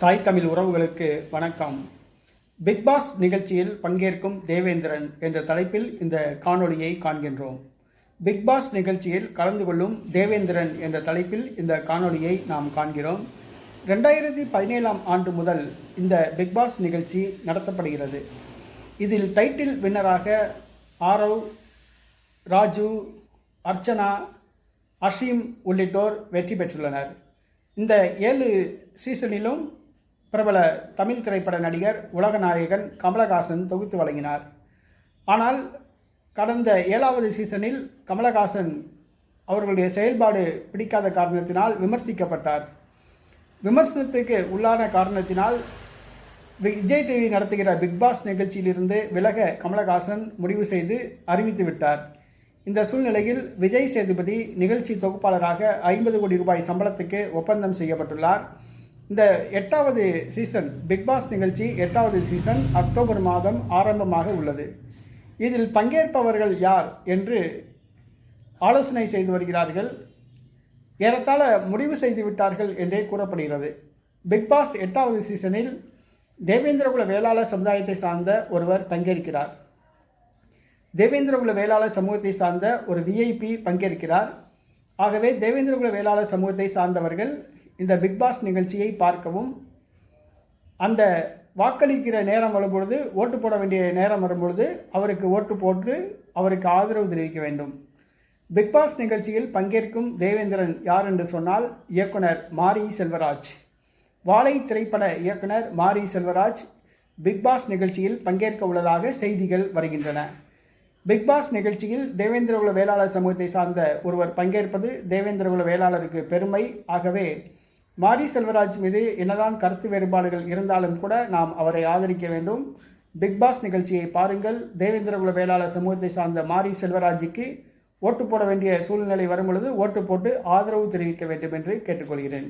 தாய் தமிழ் உறவுகளுக்கு வணக்கம். பிக் பாஸ் நிகழ்ச்சியில் பங்கேற்கும் தேவேந்திரன் என்ற தலைப்பில் இந்த காணொளியை காண்கின்றோம். பிக் பாஸ் நிகழ்ச்சியில் கலந்து கொள்ளும் தேவேந்திரன் என்ற தலைப்பில் இந்த காணொளியை நாம் காண்கிறோம். ரெண்டாயிரத்தி பதினேழாம் ஆண்டு முதல் இந்த பிக் பாஸ் நிகழ்ச்சி நடத்தப்படுகிறது. இதில் டைட்டில் வின்னராக ஆரவ் ராஜு அர்ச்சனா அசீம் உள்ளிட்டோர் வெற்றி பெற்றுள்ளனர். இந்த ஏழு சீசனிலும் பிரபல தமிழ் திரைப்பட நடிகர் உலகநாயகன் கமலஹாசன் தொகுத்து வழங்கினார். ஆனால் கடந்த ஏழாவது சீசனில் கமலஹாசன் அவர்களுடைய செயல்பாடு பிடிக்காத காரணத்தினால் விமர்சிக்கப்பட்டார். விமர்சனத்துக்கு உள்ளான காரணத்தினால் விஜய் டிவி நடத்துகிற பிக்பாஸ் நிகழ்ச்சியிலிருந்து விலக கமலஹாசன் முடிவு செய்து அறிவித்து விட்டார். இந்த சூழ்நிலையில் விஜய் சேதுபதி நிகழ்ச்சி தொகுப்பாளராக ஐம்பது கோடி ரூபாய் சம்பளத்துக்கு ஒப்பந்தம் செய்யப்பட்டுள்ளார். இந்த எட்டாவது சீசன் பிக்பாஸ் நிகழ்ச்சி எட்டாவது சீசன் அக்டோபர் மாதம் ஆரம்பமாக உள்ளது. இதில் பங்கேற்பவர்கள் யார் என்று ஆலோசனை செய்து வருகிறார்கள். ஏறத்தாழ முடிவு செய்து விட்டார்கள் என்றே கூறப்படுகிறது. பிக்பாஸ் எட்டாவது சீசனில் தேவேந்திரகுல வேளாளர் சமுதாயத்தை சார்ந்த ஒருவர் பங்கேற்கிறார். தேவேந்திரகுல வேளாளர் சமூகத்தை சார்ந்த ஒரு விஐபி பங்கேற்கிறார். ஆகவே தேவேந்திரகுல வேளாளர் சமூகத்தை சார்ந்தவர்கள் இந்த பிக் பாஸ் நிகழ்ச்சியை பார்க்கவும். அந்த வாக்களிக்கிற நேரம் வரும்பொழுது ஓட்டு போட வேண்டிய நேரம் வரும்பொழுது அவருக்கு ஓட்டு போட்டு அவருக்கு ஆதரவு தெரிவிக்க வேண்டும். பிக் பாஸ் நிகழ்ச்சியில் பங்கேற்கும் தேவேந்திரன் யார் என்று சொன்னால் இயக்குனர் மாரி செல்வராஜ். வாழை திரைப்பட இயக்குனர் மாரி செல்வராஜ் பிக் பாஸ் நிகழ்ச்சியில் பங்கேற்க உள்ளதாக செய்திகள் வருகின்றன. பிக் பாஸ் நிகழ்ச்சியில் தேவேந்திரகுல வேளாளர் சமூகத்தை சார்ந்த ஒருவர் பங்கேற்பது தேவேந்திரகுல வேளாளருக்கு பெருமை. ஆகவே மாரி செல்வராஜ் மீது என்னதான் கருத்து வேறுபாடுகள் இருந்தாலும் கூட நாம் அவரை ஆதரிக்க வேண்டும். பிக் பாஸ் நிகழ்ச்சியை பாருங்கள். தேவேந்திரகுல வேளாளர் சமூகத்தை சார்ந்த மாரி செல்வராஜுக்கு ஓட்டு போட வேண்டிய சூழ்நிலை வரும் பொழுது ஓட்டு போட்டு ஆதரவு தெரிவிக்க வேண்டும் என்று கேட்டுக்கொள்கிறேன்.